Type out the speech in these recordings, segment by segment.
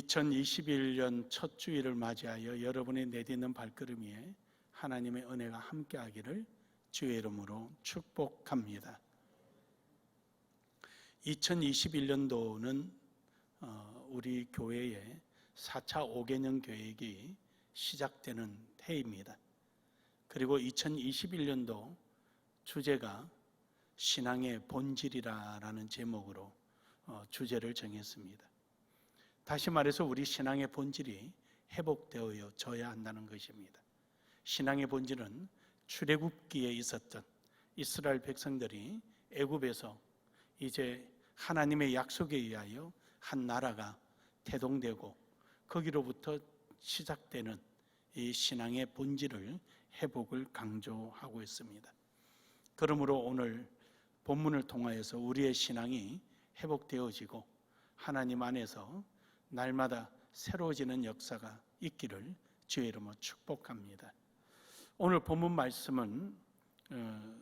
2021년 첫 주일을 맞이하여 여러분의 내딛는 발걸음 위에 하나님의 은혜가 함께하기를 주의 이름으로 축복합니다. 2021년도는 어, 우리 교회의 4차 5개년 계획이 시작되는 해입니다. 그리고 2021년도 주제가 신앙의 본질이라는 제목으로 어, 주제를 정했습니다. 다시 말해서 우리 신앙의 본질이 회복되어져야 한다는 것입니다. 신앙의 본질은 출애굽기에 있었던 이스라엘 백성들이 애굽에서 이제 하나님의 약속에 의하여 한 나라가 태동되고 거기로부터 시작되는 이 신앙의 본질을 회복을 강조하고 있습니다. 그러므로 오늘 본문을 통하여서 우리의 신앙이 회복되어지고 하나님 안에서 날마다 새로워지는 역사가 있기를 주의 이름으로 축복합니다. 오늘 본문 말씀은 어,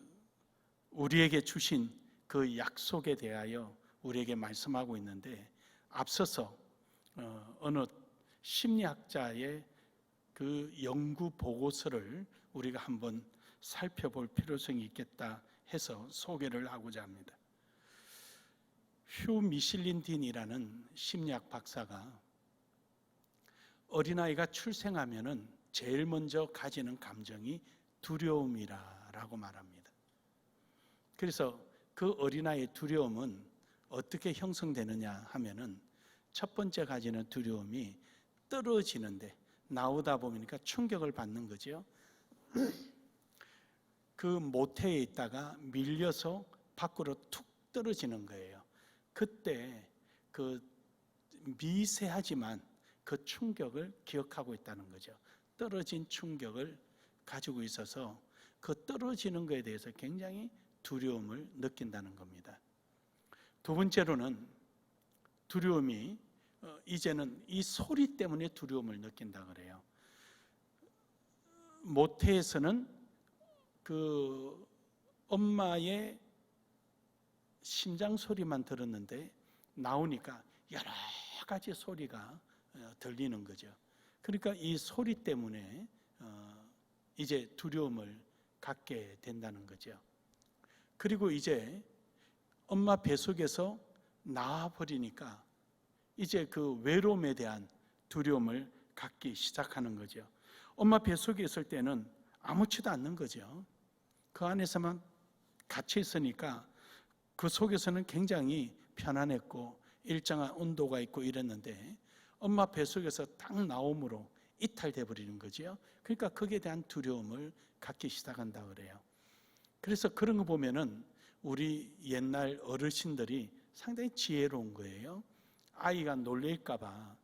우리에게 주신 그 약속에 대하여 우리에게 말씀하고 있는데 앞서서 어, 어느 심리학자의 그 연구 보고서를 우리가 한번 살펴볼 필요성이 있겠다 해서 소개를 하고자 합니다. 휴 미실린딘이라는 심리학 박사가 어린아이가 출생하면은 제일 먼저 가지는 감정이 두려움이라고 말합니다. 그래서 그 어린아이의 두려움은 어떻게 형성되느냐 하면은 첫 번째 가지는 두려움이 떨어지는데 나오다 보니까 충격을 받는 거죠. 그 모태에 있다가 밀려서 밖으로 툭 떨어지는 거예요. 그때 그 미세하지만 그 충격을 기억하고 있다는 거죠. 떨어진 충격을 가지고 있어서 그 떨어지는 것에 대해서 굉장히 두려움을 느낀다는 겁니다. 두 번째로는 두려움이 어, 이제는 이 소리 때문에 두려움을 느낀다 그래요. 모태에서는 그 엄마의 심장 소리만 들었는데 나오니까 여러 가지 소리가 어, 들리는 거죠. 그러니까 이 소리 때문에 어, 이제 두려움을 갖게 된다는 거죠. 그리고 이제 엄마 뱃속에서 나와 버리니까 이제 그 외로움에 대한 두려움을 갖기 시작하는 거죠. 엄마 뱃속에 있을 때는 아무렇지도 않는 거죠. 그 안에서만 갇혀 있으니까 그 속에서는 굉장히 편안했고 일정한 온도가 있고 이랬는데 엄마 뱃속에서 딱 나옴으로 이탈돼 버리는 거지요. 그러니까 거기에 대한 두려움을 갖기 시작한다 그래요. 그래서 그런 거 보면은 우리 옛날 어르신들이 상당히 지혜로운 거예요. 아이가 놀랄까봐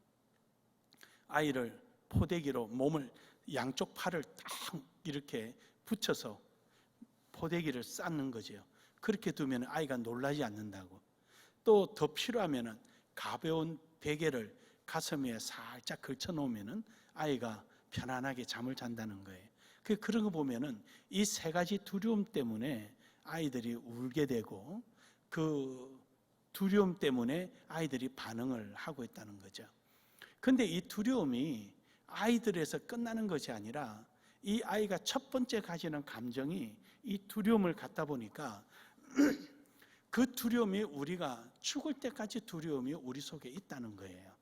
아이를 포대기로 몸을 양쪽 팔을 딱 이렇게 붙여서 포대기를 쌓는 거죠. 그렇게 두면 아이가 놀라지 않는다고. 또 더 필요하면은 가벼운 베개를 가슴 위에 살짝 걸쳐 놓으면은 아이가 편안하게 잠을 잔다는 거예요. 그 그런 거 보면은 이 세 가지 두려움 때문에 아이들이 울게 되고 그 두려움 때문에 아이들이 반응을 하고 있다는 거죠. 근데 이 두려움이 아이들에서 끝나는 것이 아니라 이 아이가 첫 번째 가지는 감정이 이 두려움을 갖다 보니까 그 두려움이 우리가 죽을 때까지 두려움이 우리 속에 있다는 거예요.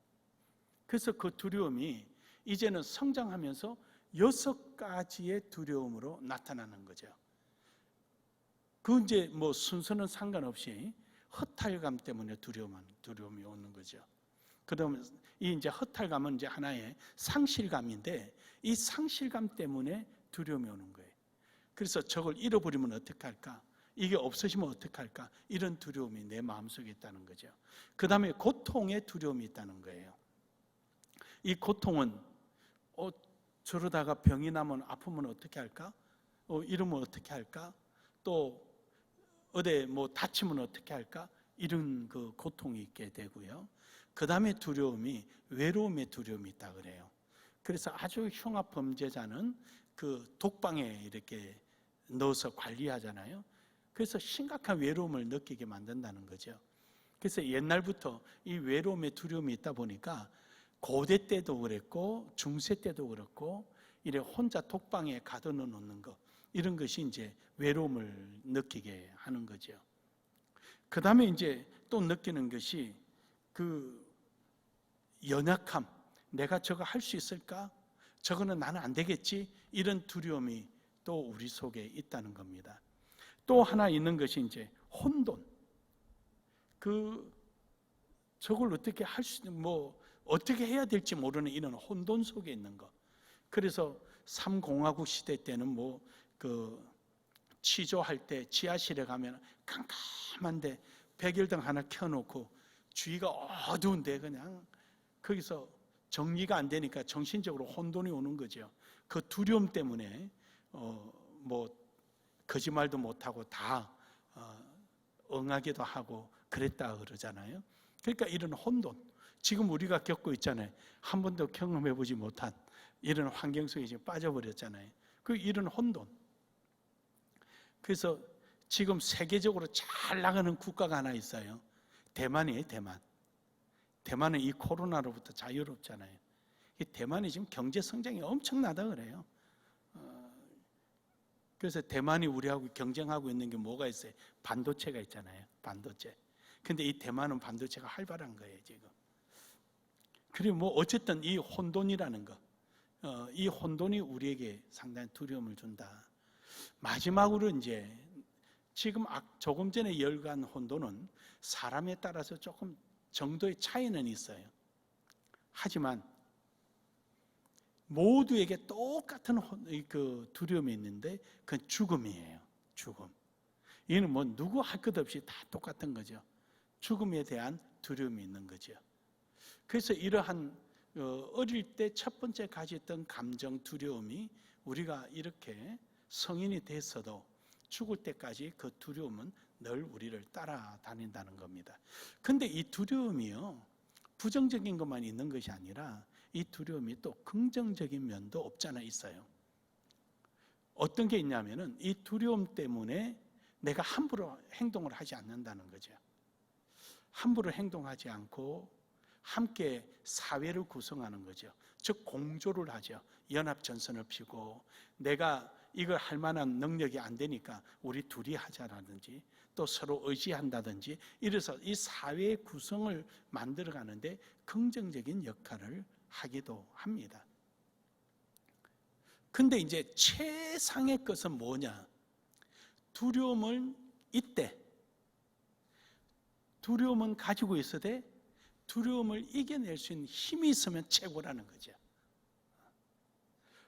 그래서 그 두려움이 이제는 성장하면서 여섯 가지의 두려움으로 나타나는 거죠. 그 이제 뭐 순서는 상관없이 허탈감 때문에 두려움, 두려움이 오는 거죠. 그러면 이 이제 허탈감은 이제 하나의 상실감인데 이 상실감 때문에 두려움이 오는 거예요. 그래서 저걸 잃어버리면 어떻게 할까? 이게 없어지면 어떻게 할까? 이런 두려움이 내 마음속에 있다는 거죠. 그 다음에 고통의 두려움이 있다는 거예요. 이 고통은 어, 저러다가 병이 나면 아프면 어떻게 할까? 어, 이러면 어떻게 할까? 또 어디 뭐 다치면 어떻게 할까? 이런 그 고통이 있게 되고요. 그 다음에 두려움이 외로움의 두려움이 있다 그래요. 그래서 아주 흉악 범죄자는 그 독방에 이렇게 넣어서 관리하잖아요. 그래서 심각한 외로움을 느끼게 만든다는 거죠. 그래서 옛날부터 이 외로움의 두려움이 있다 보니까 고대 때도 그랬고 중세 때도 그렇고 이래 혼자 독방에 가둬 놓는 것 이런 것이 이제 외로움을 느끼게 하는 거죠. 그 다음에 이제 또 느끼는 것이 그 연약함. 내가 저거 할 수 있을까? 저거는 나는 안 되겠지? 이런 두려움이 또 우리 속에 있다는 겁니다. 또 하나 있는 것이 이제 혼돈. 그 저걸 어떻게 할 수, 뭐 어떻게 해야 될지 모르는 이런 혼돈 속에 있는 것. 그래서 삼공화국 시대 때는 뭐그 취조할 때 지하실에 가면 깜깜한데 백일등 하나 켜놓고 주위가 어두운데 그냥 거기서 정리가 안 되니까 정신적으로 혼돈이 오는 거죠. 그 두려움 때문에 어뭐 거짓말도 못하고 다 어, 응하기도 하고 그랬다 그러잖아요. 그러니까 이런 혼돈 지금 우리가 겪고 있잖아요. 한 번도 경험해 보지 못한 이런 환경 속에 지금 빠져버렸잖아요. 그 이런 혼돈. 그래서 지금 세계적으로 잘 나가는 국가가 하나 있어요. 대만이에요, 대만. 대만은 이 코로나로부터 자유롭잖아요. 이 대만이 지금 경제 성장이 엄청나다 그래요. 어, 그래서 대만이 우리하고 경쟁하고 있는 게 뭐가 있어요? 반도체가 있잖아요. 반도체. 근데 이 대만은 반도체가 활발한 거예요, 지금. 그리고 뭐 어쨌든 이 혼돈이라는 거, 어, 이 혼돈이 우리에게 상당히 두려움을 준다. 마지막으로 이제 지금 악- 조금 전에 열간 혼돈은 사람에 따라서 조금 정도의 차이는 있어요. 하지만 모두에게 똑같은 혼- 이그 두려움이 있는데 그건 죽음이에요. 죽음. 이는 뭐 누구 할 것 없이 다 똑같은 거죠. 죽음에 대한 두려움이 있는 거죠. 그래서 이러한 어, 어릴 때 첫 번째 가졌던 감정 두려움이 우리가 이렇게 성인이 됐어도 죽을 때까지 그 두려움은 늘 우리를 따라다닌다는 겁니다. 근데 이 두려움이요, 부정적인 것만 있는 것이 아니라 이 두려움이 또 긍정적인 면도 없잖아 있어요. 어떤 게 있냐면은 이 두려움 때문에 내가 함부로 행동을 하지 않는다는 거죠. 함부로 행동하지 않고 함께 사회를 구성하는 거죠. 즉 공조를 하죠. 연합 전선을 피고 내가 이걸 할 만한 능력이 안 되니까 우리 둘이 하자라든지 또 서로 의지한다든지 이래서 이 사회의 구성을 만들어 가는데 긍정적인 역할을 하기도 합니다. 근데 이제 최상의 것은 뭐냐? 두려움을 이때 두려움은 가지고 있어도 두려움을 이겨낼 수 있는 힘이 있으면 최고라는 거죠.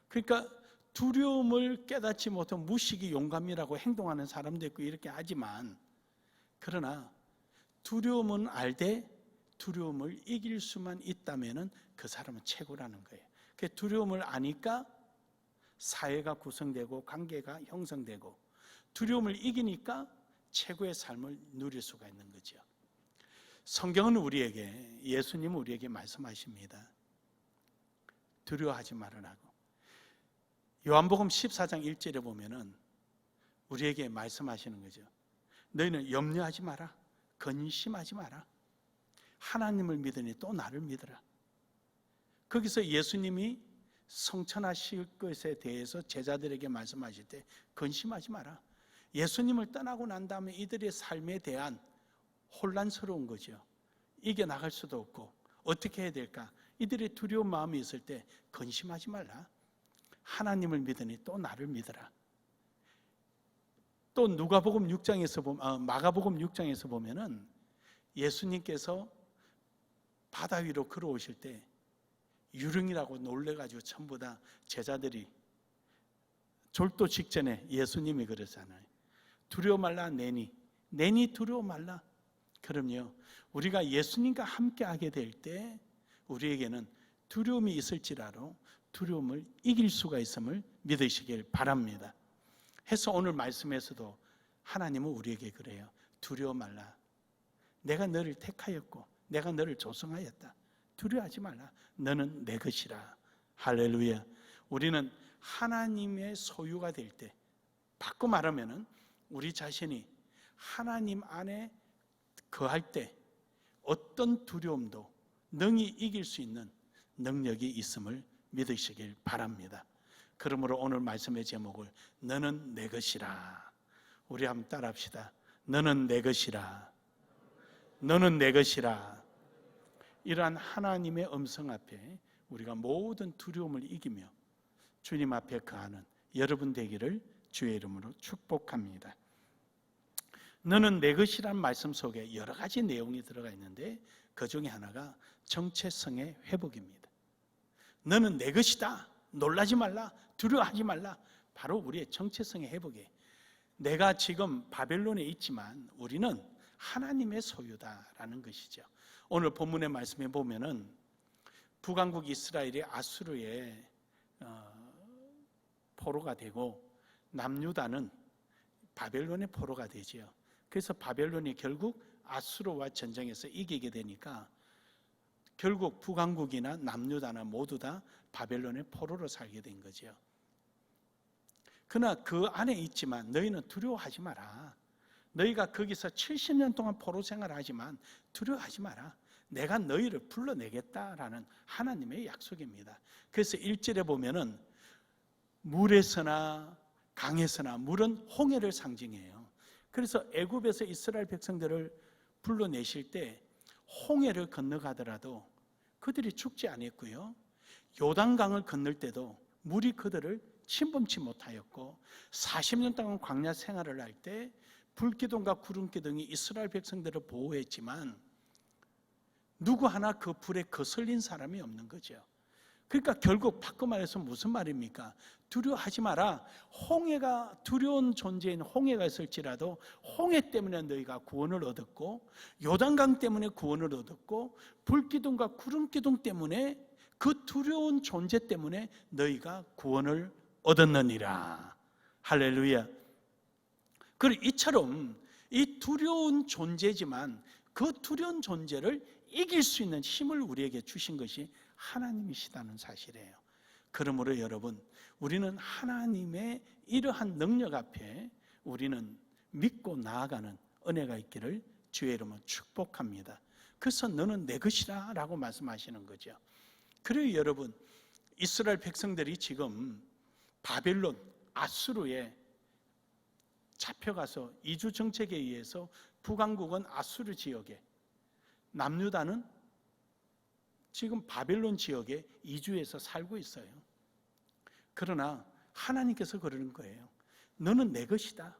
그러니까 두려움을 깨닫지 못한 무식이 용감이라고 행동하는 사람도 있고 이렇게 하지만 그러나 두려움은 알되 두려움을 이길 수만 있다면은 그 사람은 최고라는 거예요. 그 두려움을 아니까 사회가 구성되고 관계가 형성되고 두려움을 이기니까 최고의 삶을 누릴 수가 있는 거죠. 성경은 우리에게 예수님은 우리에게 말씀하십니다. 두려워하지 말으라고. 요한복음 14장 1절에 보면은 우리에게 말씀하시는 거죠. 너희는 염려하지 마라. 근심하지 마라. 하나님을 믿으니 또 나를 믿으라. 거기서 예수님이 성천하실 것에 대해서 제자들에게 말씀하실 때 근심하지 마라. 예수님을 떠나고 난 다음에 이들의 삶에 대한 혼란스러운 거죠. 이겨 나갈 수도 없고 어떻게 해야 될까? 이들의 두려운 마음이 있을 때 근심하지 말라. 하나님을 믿으니 또 나를 믿어라. 또 누가복음 6장에서 보면 아, 마가복음 6장에서 보면은 예수님께서 바다 위로 걸어오실 때 유령이라고 놀래가지고 전부 다 제자들이 졸도 직전에 예수님이 그러잖아요. 두려워 말라 내니 내니 두려워 말라. 그럼요. 우리가 예수님과 함께 하게 될 때 우리에게는 두려움이 있을지라도 두려움을 이길 수가 있음을 믿으시길 바랍니다. 해서 오늘 말씀에서도 하나님은 우리에게 그래요. 두려워 말라. 내가 너를 택하였고 내가 너를 조성하였다. 두려워하지 말라. 너는 내 것이라. 할렐루야. 우리는 하나님의 소유가 될 때, 바꿔 말하면은 우리 자신이 하나님 안에 거할 때 어떤 두려움도 능히 이길 수 있는 능력이 있음을 믿으시길 바랍니다. 그러므로 오늘 말씀의 제목을 너는 내 것이라. 우리 한번 따라합시다. 너는 내 것이라. 너는 내 것이라. 이러한 하나님의 음성 앞에 우리가 모든 두려움을 이기며 주님 앞에 거하는 여러분 되기를 주의 이름으로 축복합니다. 너는 내 것이란 말씀 속에 여러 가지 내용이 들어가 있는데 그 중에 하나가 정체성의 회복입니다. 너는 내 것이다. 놀라지 말라. 두려워하지 말라. 바로 우리의 정체성의 회복이에요. 내가 지금 바벨론에 있지만 우리는 하나님의 소유다라는 것이죠. 오늘 본문의 말씀에 보면은 북왕국 이스라엘이 아수르의 어, 포로가 되고 남유다는 바벨론의 포로가 되지요. 그래서 바벨론이 결국 아수르와 전쟁에서 이기게 되니까 결국 북왕국이나 남유다나 모두 다 바벨론의 포로로 살게 된 거죠. 그러나 그 안에 있지만 너희는 두려워하지 마라. 너희가 거기서 70년 동안 포로 생활하지만 두려워하지 마라. 내가 너희를 불러내겠다라는 하나님의 약속입니다. 그래서 1절에 보면은 물에서나 강에서나 물은 홍해를 상징해요. 그래서 애굽에서 이스라엘 백성들을 불러내실 때 홍해를 건너가더라도 그들이 죽지 않았고요. 요단강을 건널 때도 물이 그들을 침범치 못하였고 40년 동안 광야 생활을 할 때 불기둥과 구름기둥이 이스라엘 백성들을 보호했지만 누구 하나 그 불에 거슬린 사람이 없는 거죠. 그러니까 결국 바꿔 말해서 무슨 말입니까? 두려워하지 마라. 홍해가 두려운 존재인 홍해가 있을지라도 홍해 때문에 너희가 구원을 얻었고 요단강 때문에 구원을 얻었고 불기둥과 구름기둥 때문에 그 두려운 존재 때문에 너희가 구원을 얻었느니라. 할렐루야. 그리고 이처럼 이 두려운 존재지만 그 두려운 존재를 이길 수 있는 힘을 우리에게 주신 것이 하나님이시다는 사실이에요. 그러므로 여러분, 우리는 하나님의 이러한 능력 앞에 우리는 믿고 나아가는 은혜가 있기를 주의 이름으로 축복합니다. 그래서 너는 내 것이라 라고 말씀하시는 거죠. 그래요, 여러분. 이스라엘 백성들이 지금 바벨론, 아수르에 잡혀가서 이주 정책에 의해서 북왕국은 아수르 지역에 남유다는 지금 바벨론 지역에 이주해서 살고 있어요. 그러나 하나님께서 그러는 거예요. 너는 내 것이다.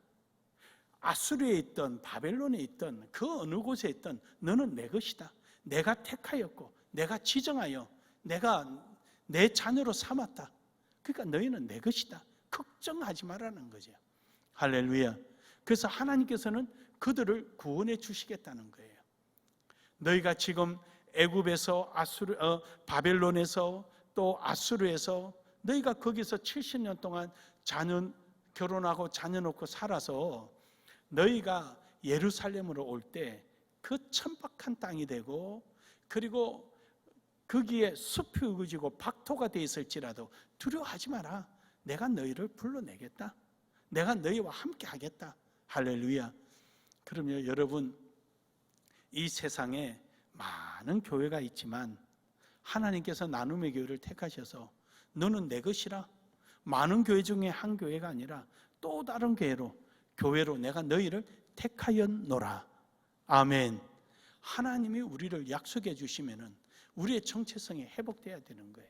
아수르에 있던 바벨론에 있던 그 어느 곳에 있던 너는 내 것이다. 내가 택하였고 내가 지정하여 내가 내 자녀로 삼았다. 그러니까 너희는 내 것이다. 걱정하지 말라는 거죠. 할렐루야. 그래서 하나님께서는 그들을 구원해 주시겠다는 거예요. 너희가 지금 애굽에서 아수르 어, 바벨론에서 또 아수르에서 너희가 거기서 70년 동안 자녀 결혼하고 자녀 놓고 살아서 너희가 예루살렘으로 올 때 그 천박한 땅이 되고 그리고 거기에 숲이 우거지고 박토가 돼 있을지라도 두려워하지 마라. 내가 너희를 불러내겠다. 내가 너희와 함께 하겠다. 할렐루야. 그러면 여러분 이 세상에 많은 교회가 있지만 하나님께서 나눔의 교회를 택하셔서 너는 내 것이라 많은 교회 중에 한 교회가 아니라 또 다른 교회로 교회로 내가 너희를 택하였노라. 아멘. 하나님이 우리를 약속해 주시면은 우리의 정체성이 회복돼야 되는 거예요.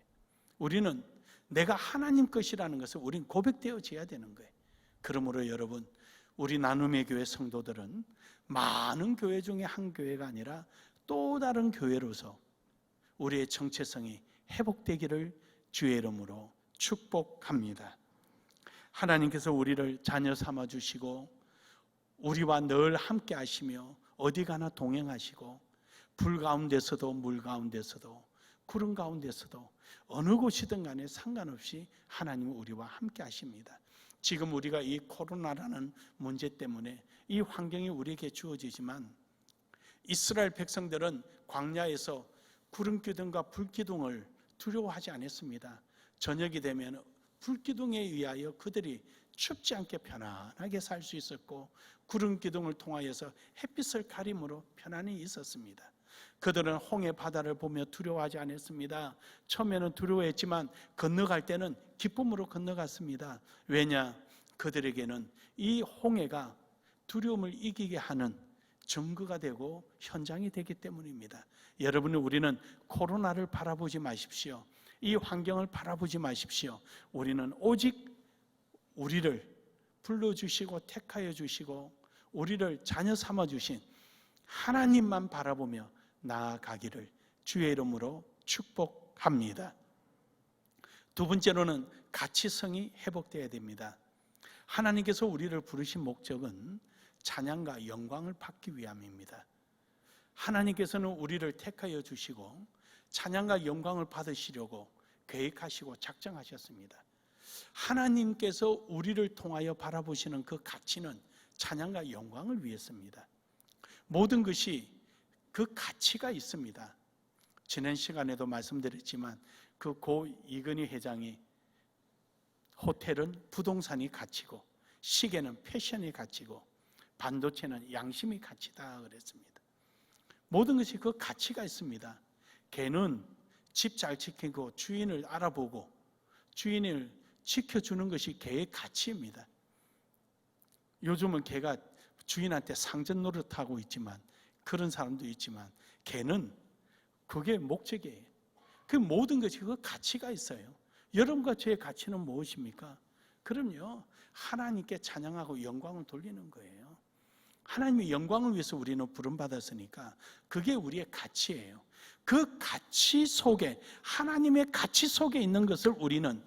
우리는 내가 하나님 것이라는 것을 우린 고백되어져야 되는 거예요. 그러므로 여러분, 우리 나눔의 교회 성도들은 많은 교회 중에 한 교회가 아니라 또 다른 교회로서 우리의 정체성이 회복되기를 주의 이름으로 축복합니다. 하나님께서 우리를 자녀 삼아 주시고 우리와 늘 함께 하시며 어디 가나 동행하시고 불 가운데서도 물 가운데서도 구름 가운데서도 어느 곳이든 간에 상관없이 하나님은 우리와 함께 하십니다. 지금 우리가 이 코로나라는 문제 때문에 이 환경이 우리에게 주어지지만 이스라엘 백성들은 광야에서 구름 기둥과 불 기둥을 두려워하지 않았습니다. 저녁이 되면 불 기둥에 의하여 그들이 춥지 않게 편안하게 살 수 있었고 구름 기둥을 통하여서 햇빛을 가림으로 편안히 있었습니다. 그들은 홍해 바다를 보며 두려워하지 않았습니다. 처음에는 두려워했지만 건너갈 때는 기쁨으로 건너갔습니다. 왜냐? 그들에게는 이 홍해가 두려움을 이기게 하는 증거가 되고 현장이 되기 때문입니다. 여러분, 우리는 코로나를 바라보지 마십시오. 이 환경을 바라보지 마십시오. 우리는 오직 우리를 불러주시고 택하여 주시고 우리를 자녀 삼아 주신 하나님만 바라보며 나아가기를 주의 이름으로 축복합니다. 두 번째로는 가치성이 회복되어야 됩니다. 하나님께서 우리를 부르신 목적은 찬양과 영광을 받기 위함입니다. 하나님께서는 우리를 택하여 주시고 찬양과 영광을 받으시려고 계획하시고 작정하셨습니다. 하나님께서 우리를 통하여 바라보시는 그 가치는 찬양과 영광을 위해서입니다. 모든 것이 그 가치가 있습니다. 지난 시간에도 말씀드렸지만 그 고 이근희 회장이 호텔은 부동산이 가치고 시계는 패션이 가치고 반도체는 양심이 가치다 그랬습니다. 모든 것이 그 가치가 있습니다. 개는 집 잘 지키고 주인을 알아보고 주인을 지켜주는 것이 개의 가치입니다. 요즘은 개가 주인한테 상전 노릇하고 있지만 그런 사람도 있지만 개는 그게 목적이에요. 그 모든 것이 그 가치가 있어요. 여러분과 저의 가치는 무엇입니까? 그럼요. 하나님께 찬양하고 영광을 돌리는 거예요. 하나님의 영광을 위해서 우리는 부름받았으니까 그게 우리의 가치예요. 그 가치 속에 하나님의 가치 속에 있는 것을 우리는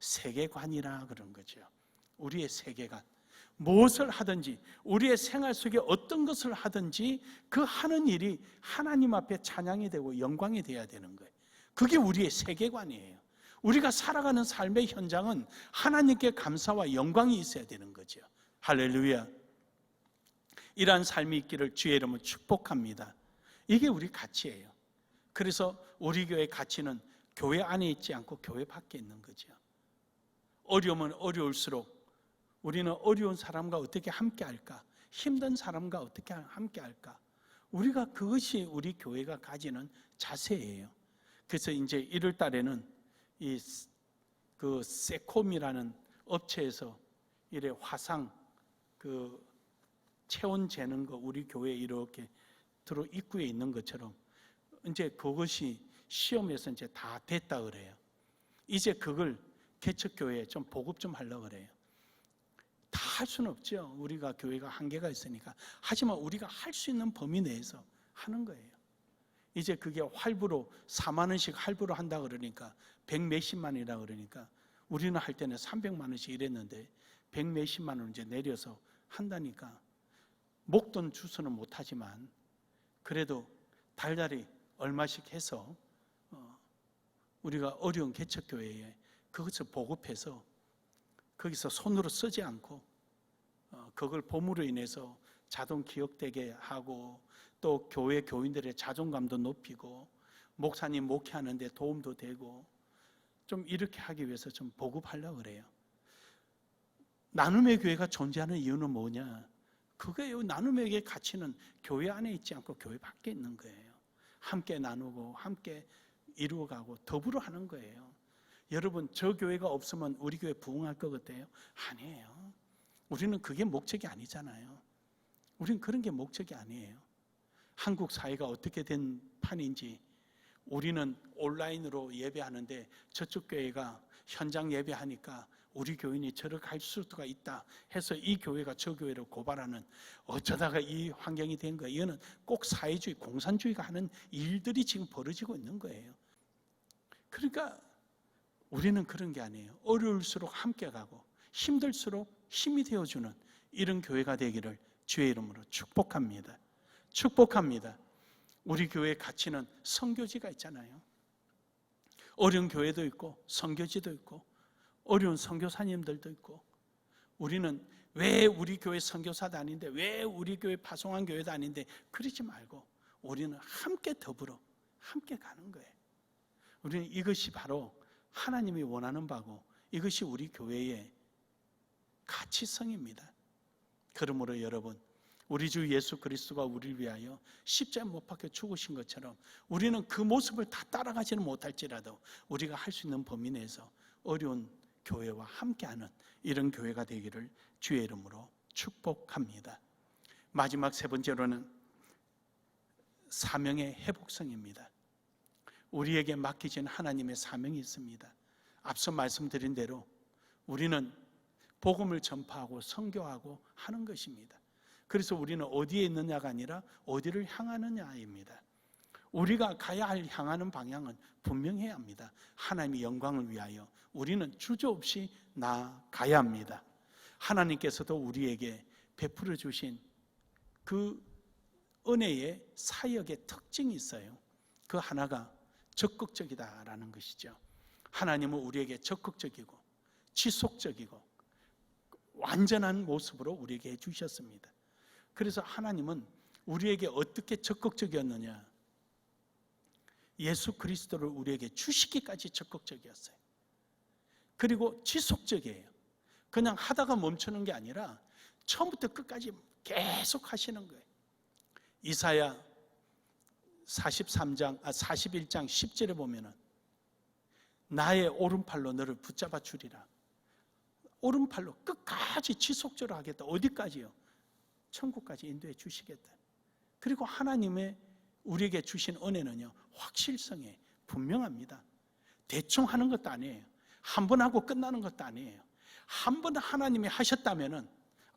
세계관이라 그런 거죠. 우리의 세계관. 무엇을 하든지 우리의 생활 속에 어떤 것을 하든지 그 하는 일이 하나님 앞에 찬양이 되고 영광이 되어야 되는 거예요. 그게 우리의 세계관이에요. 우리가 살아가는 삶의 현장은 하나님께 감사와 영광이 있어야 되는 거죠. 할렐루야. 이러한 삶이 있기를 주의 이름으로 축복합니다. 이게 우리 가치예요. 그래서 우리 교회 가치는 교회 안에 있지 않고 교회 밖에 있는 거죠. 어려우면 어려울수록 우리는 어려운 사람과 어떻게 함께 할까? 힘든 사람과 어떻게 함께 할까? 우리가 그것이 우리 교회가 가지는 자세예요. 그래서 이제 1월 달에는 이 그 세콤이라는 업체에서 이래 화상 그 체온 재는 거 우리 교회에 이렇게 들어 입구에 있는 것처럼 이제 그것이 시험에서 이제 다 됐다 그래요. 이제 그걸 개척교회에 좀 보급 좀 하려고 그래요. 다 할 수는 없죠. 우리가 교회가 한계가 있으니까. 하지만 우리가 할 수 있는 범위 내에서 하는 거예요. 이제 그게 할부로 4만 원씩 할부로 한다 그러니까 100 몇십만 원이라 그러니까 우리는 할 때는 300만 원씩 이랬는데 100 몇십만 원 이제 내려서 한다니까 목돈 주서는 못하지만 그래도 달달이 얼마씩 해서 어, 우리가 어려운 개척교회에 그것을 보급해서 거기서 손으로 쓰지 않고 어, 그걸 보물로 인해서 자동 기억되게 하고 또 교회 교인들의 자존감도 높이고 목사님 목회하는데 도움도 되고 좀 이렇게 하기 위해서 좀 보급하려고 그래요. 나눔의 교회가 존재하는 이유는 뭐냐? 그거예요. 나눔의 가치는 교회 안에 있지 않고 교회 밖에 있는 거예요. 함께 나누고 함께 이루어가고 더불어 하는 거예요. 여러분 저 교회가 없으면 우리 교회 부흥할 것 같아요? 아니에요. 우리는 그게 목적이 아니잖아요. 우리는 그런 게 목적이 아니에요. 한국 사회가 어떻게 된 판인지 우리는 온라인으로 예배하는데 저쪽 교회가 현장 예배하니까 우리 교인이 저를 갈 수가 있다 해서 이 교회가 저 교회를 고발하는 어쩌다가 이 환경이 된 거예요. 이거는 꼭 사회주의, 공산주의가 하는 일들이 지금 벌어지고 있는 거예요. 그러니까 우리는 그런 게 아니에요. 어려울수록 함께 가고 힘들수록 힘이 되어주는 이런 교회가 되기를 주의 이름으로 축복합니다. 축복합니다. 우리 교회의 가치는 성교지가 있잖아요. 어려운 교회도 있고 성교지도 있고 어려운 선교사님들도 있고 우리는 왜 우리 교회 선교사도 아닌데 왜 우리 교회 파송한 교회도 아닌데 그러지 말고 우리는 함께 더불어 함께 가는 거예요. 우리는 이것이 바로 하나님이 원하는 바고 이것이 우리 교회의 가치성입니다. 그러므로 여러분 우리 주 예수 그리스도가 우리를 위하여 십자에 못 박혀 죽으신 것처럼 우리는 그 모습을 다 따라가지는 못할지라도 우리가 할 수 있는 범위 내에서 어려운 교회와 함께하는 이런 교회가 되기를 주의 이름으로 축복합니다. 마지막 세 번째로는 사명의 회복성입니다. 우리에게 맡기진 하나님의 사명이 있습니다. 앞서 말씀드린 대로 우리는 복음을 전파하고 선교하고 하는 것입니다. 그래서 우리는 어디에 있느냐가 아니라 어디를 향하느냐입니다. 우리가 가야 할 향하는 방향은 분명해야 합니다. 하나님의 영광을 위하여 우리는 주저없이 나가야 합니다. 하나님께서도 우리에게 베풀어 주신 그 은혜의 사역의 특징이 있어요. 그 하나가 적극적이다라는 것이죠. 하나님은 우리에게 적극적이고 지속적이고 완전한 모습으로 우리에게 해 주셨습니다. 그래서 하나님은 우리에게 어떻게 적극적이었느냐? 예수 그리스도를 우리에게 주시기까지 적극적이었어요. 그리고 지속적이에요. 그냥 하다가 멈추는 게 아니라 처음부터 끝까지 계속 하시는 거예요. 이사야 43장, 아, 41장 10절에 보면은 나의 오른팔로 너를 붙잡아 주리라. 오른팔로 끝까지 지속적으로 하겠다. 어디까지요? 천국까지 인도해 주시겠다. 그리고 하나님의 우리에게 주신 은혜는요, 확실성에 분명합니다. 대충 하는 것도 아니에요. 한 번 하고 끝나는 것도 아니에요. 한 번 하나님이 하셨다면은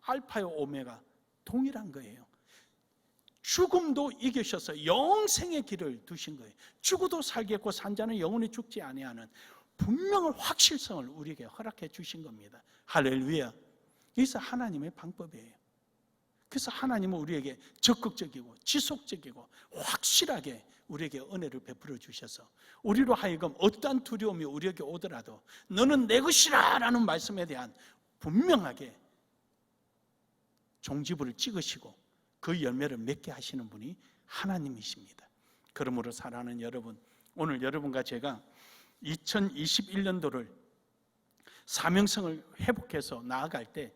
알파와 오메가 동일한 거예요. 죽음도 이기셔서 영생의 길을 두신 거예요. 죽어도 살겠고 산 자는 영원히 죽지 아니하는 분명한 확실성을 우리에게 허락해 주신 겁니다. 할렐루야. 이것이 하나님의 방법이에요. 그래서 하나님은 우리에게 적극적이고 지속적이고 확실하게 우리에게 은혜를 베풀어 주셔서 우리로 하여금 어떠한 두려움이 우리에게 오더라도 너는 내 것이라 라는 말씀에 대한 분명하게 종지부를 찍으시고 그 열매를 맺게 하시는 분이 하나님이십니다. 그러므로 사랑하는 여러분, 오늘 여러분과 제가 2021년도를 사명성을 회복해서 나아갈 때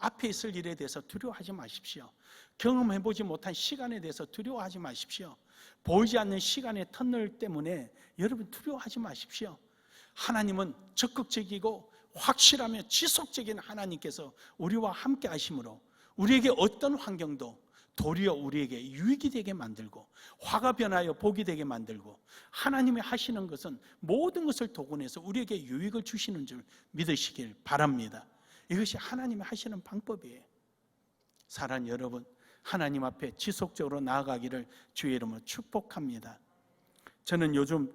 앞에 있을 일에 대해서 두려워하지 마십시오. 경험해보지 못한 시간에 대해서 두려워하지 마십시오. 보이지 않는 시간의 터널 때문에 여러분 두려워하지 마십시오. 하나님은 적극적이고 확실하며 지속적인 하나님께서 우리와 함께 하심으로 우리에게 어떤 환경도 도리어 우리에게 유익이 되게 만들고 화가 변하여 복이 되게 만들고 하나님이 하시는 것은 모든 것을 도구내서 우리에게 유익을 주시는 줄 믿으시길 바랍니다. 이것이 하나님이 하시는 방법이에요. 사랑 여러분, 하나님 앞에 지속적으로 나아가기를 주의 이름으로 축복합니다. 저는 요즘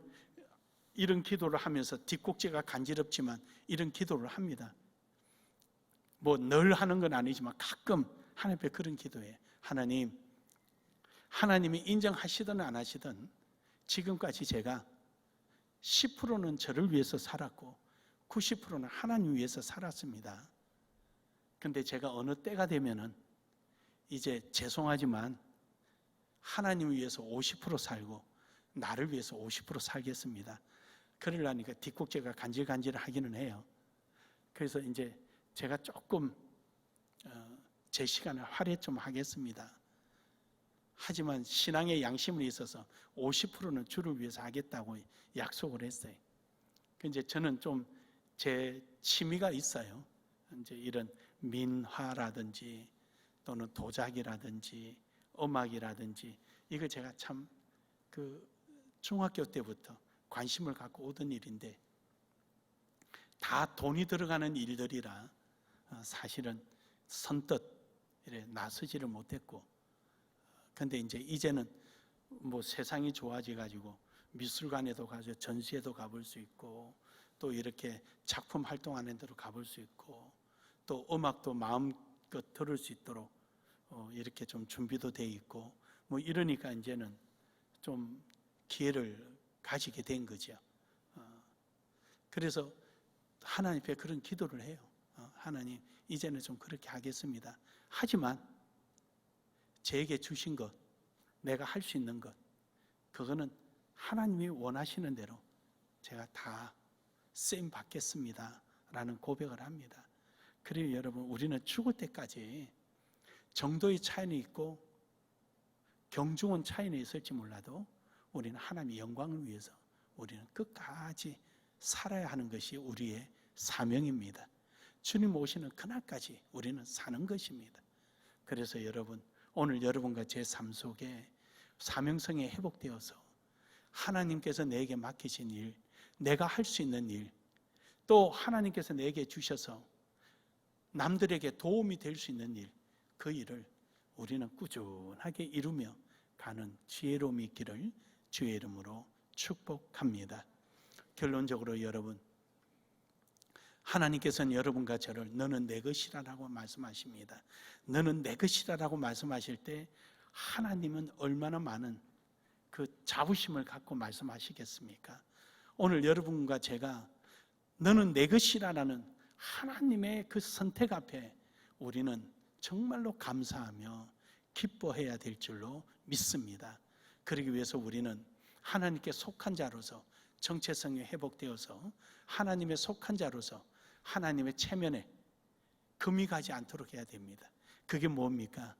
이런 기도를 하면서 뒷꼭지가 간지럽지만 이런 기도를 합니다. 뭐 늘 하는 건 아니지만 가끔 하나님 앞에 그런 기도해. 하나님, 하나님이 인정하시든 안 하시든 지금까지 제가 10%는 저를 위해서 살았고 90%는 하나님 위해서 살았습니다. 근데 제가 어느 때가 되면은 이제 죄송하지만 하나님 위해서 50% 살고 나를 위해서 50% 살겠습니다. 그러려니까 뒷꼭지가 간질간질 하기는 해요. 그래서 이제 제가 조금 어, 제 시간을 할애 좀 하겠습니다. 하지만 신앙의 양심을 있어서 50%는 주를 위해서 하겠다고 약속을 했어요. 근데 저는 좀 제 취미가 있어요. 이제 이런 민화라든지 또는 도자기라든지 음악이라든지 이거 제가 참 그 중학교 때부터 관심을 갖고 오던 일인데 다 돈이 들어가는 일들이라 어, 사실은 선뜻 나서지를 못했고 근데 이제 이제는 뭐 세상이 좋아져 가지고 미술관에도 가서 전시회도 가볼 수 있고 또 이렇게 작품 활동하는 데로 가볼 수 있고 또 음악도 마음껏 들을 수 있도록 어 이렇게 좀 준비도 돼 있고 뭐 이러니까 이제는 좀 기회를 가지게 된 거죠. 어 그래서 하나님 앞에 그런 기도를 해요. 어 하나님 이제는 좀 그렇게 하겠습니다. 하지만 제게 주신 것, 내가 할 수 있는 것, 그거는 하나님이 원하시는 대로 제가 다 쓰임 받겠습니다. 라는 고백을 합니다. 그리고 여러분, 우리는 죽을 때까지 정도의 차이는 있고 경중은 차이는 있을지 몰라도 우리는 하나님의 영광을 위해서 우리는 끝까지 살아야 하는 것이 우리의 사명입니다. 주님 오시는 그날까지 우리는 사는 것입니다. 그래서 여러분 오늘 여러분과 제 삶 속에 사명성이 회복되어서 하나님께서 내게 맡기신 일, 내가 할 수 있는 일, 또 하나님께서 내게 주셔서 남들에게 도움이 될 수 있는 일, 그 일을 우리는 꾸준하게 이루며 가는 지혜로움이 있기를 주의 이름으로 축복합니다. 결론적으로 여러분, 하나님께서는 여러분과 저를 너는 내 것이라라고 말씀하십니다. 너는 내 것이라라고 말씀하실 때 하나님은 얼마나 많은 그 자부심을 갖고 말씀하시겠습니까? 오늘 여러분과 제가 너는 내 것이라라는 하나님의 그 선택 앞에 우리는 정말로 감사하며 기뻐해야 될 줄로 믿습니다. 그러기 위해서 우리는 하나님께 속한 자로서 정체성이 회복되어서 하나님의 속한 자로서 하나님의 체면에 금이 가지 않도록 해야 됩니다. 그게 뭡니까?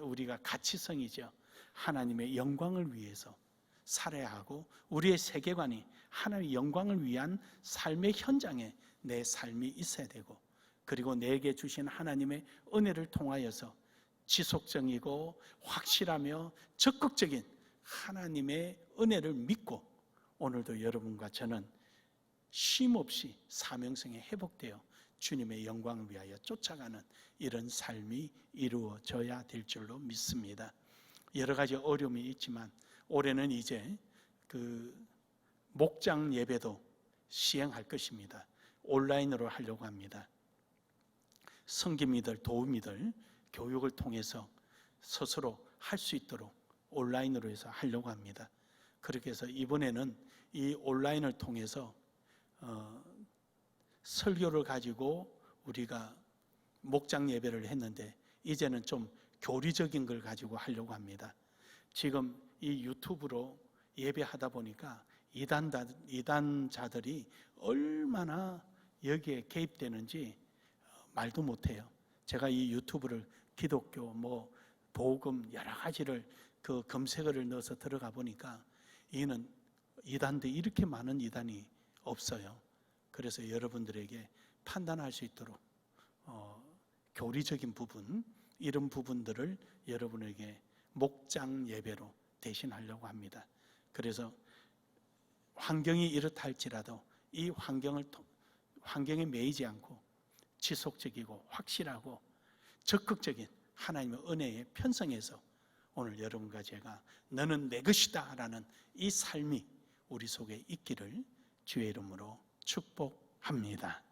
우리가 가치성이죠. 하나님의 영광을 위해서 살아야 하고 우리의 세계관이 하나님의 영광을 위한 삶의 현장에 내 삶이 있어야 되고 그리고 내게 주신 하나님의 은혜를 통하여서 지속적이고 확실하며 적극적인 하나님의 은혜를 믿고 오늘도 여러분과 저는 쉼 없이 사명성에 회복되어 주님의 영광을 위하여 쫓아가는 이런 삶이 이루어져야 될 줄로 믿습니다. 여러 가지 어려움이 있지만 올해는 이제 그 목장 예배도 시행할 것입니다. 온라인으로 하려고 합니다. 성김이들 도우미들 교육을 통해서 스스로 할 수 있도록 온라인으로 해서 하려고 합니다. 그렇게 해서 이번에는 이 온라인을 통해서 어, 설교를 가지고 우리가 목장 예배를 했는데 이제는 좀 교리적인 걸 가지고 하려고 합니다. 지금 이 유튜브로 예배하다 보니까 이단다, 이단자들이 얼마나 여기에 개입되는지 어, 말도 못해요. 제가 이 유튜브를 기독교, 뭐 복음 여러 가지를 그 검색어를 넣어서 들어가 보니까 이는 이단도 이렇게 많은 이단이 없어요. 그래서 여러분들에게 판단할 수 있도록 어, 교리적인 부분 이런 부분들을 여러분에게 목장 예배로 대신하려고 합니다. 그래서 환경이 이렇다 할지라도 이 환경을 환경에 매이지 않고 지속적이고 확실하고 적극적인 하나님의 은혜에 편성해서 오늘 여러분과 제가 너는 내 것이다 라는 이 삶이 우리 속에 있기를 주의 이름으로 축복합니다.